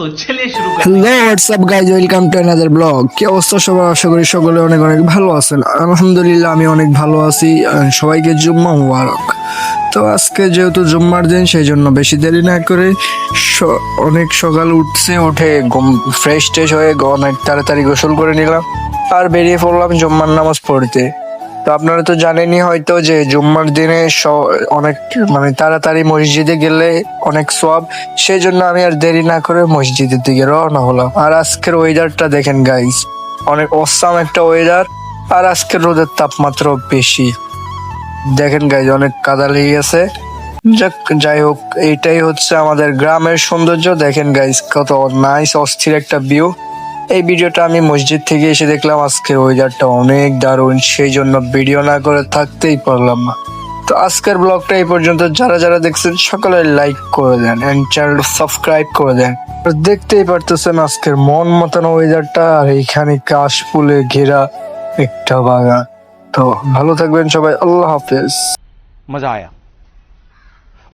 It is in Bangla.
Hello WhatsApp guys welcome to another blog কি অবস্থা সবাই আশা করি সকলে অনেক অনেক ভালো আছেন। আলহামদুলিল্লাহ, আমি অনেক ভালো আছি। সবাইকে জুম্মা মুবারক। তো আজকে যেহেতু জুম্মার দিন, সেই জন্য বেশি দেরি না করে অনেক সকাল উঠছে, উঠে ফ্রেশ ট্রেশ হয়ে অনেক তাড়াতাড়ি গোসল করে নিলাম। আর বেরিয়ে পড়লাম জুম্মার নামাজ পড়তে। আপনারা তো জানেনই হয়তো যে জুম্মার দিনে অনেক মানে তাড়াতাড়ি মসজিদে গেলে অনেক সব সেই জন্য আমি আর দেরি না করে মসজিদের দিকে রওনা হলাম। আর আজকের ওয়েদারটা দেখেন গাইজ অনেক অসাম একটা ওয়েদার আর আজকের রোদের তাপমাত্রা বেশি। দেখেন গাইজ অনেক কাদা লেগে গেছে। যাক, যাই হোক এইটাই হচ্ছে আমাদের গ্রামের সৌন্দর্য। দেখেন গাইজ কত নাইস অস্থির একটা ভিউ এই ভিডিওটা আমি মসজিদ থেকে এসে দেখলাম। আজকে ওয়েদারটা অনেক দারুণ সেই জন্য ভিডিও না করে থাকতেই পারলাম না। তো আজকের ব্লগটা এই পর্যন্ত। যারা যারা দেখছেন, সকলে লাইক করে দেন অ্যান্ড চ্যানেল সাবস্ক্রাইব করে দেন। দেখতেই পারতেছেন আজকের মন মতন ওয়েদারটা আর এইখানে কাশফুলে ঘেরা একটা বাগান। তো ভালো থাকবেন সবাই, আল্লাহ হাফেজ। মজা আয়া।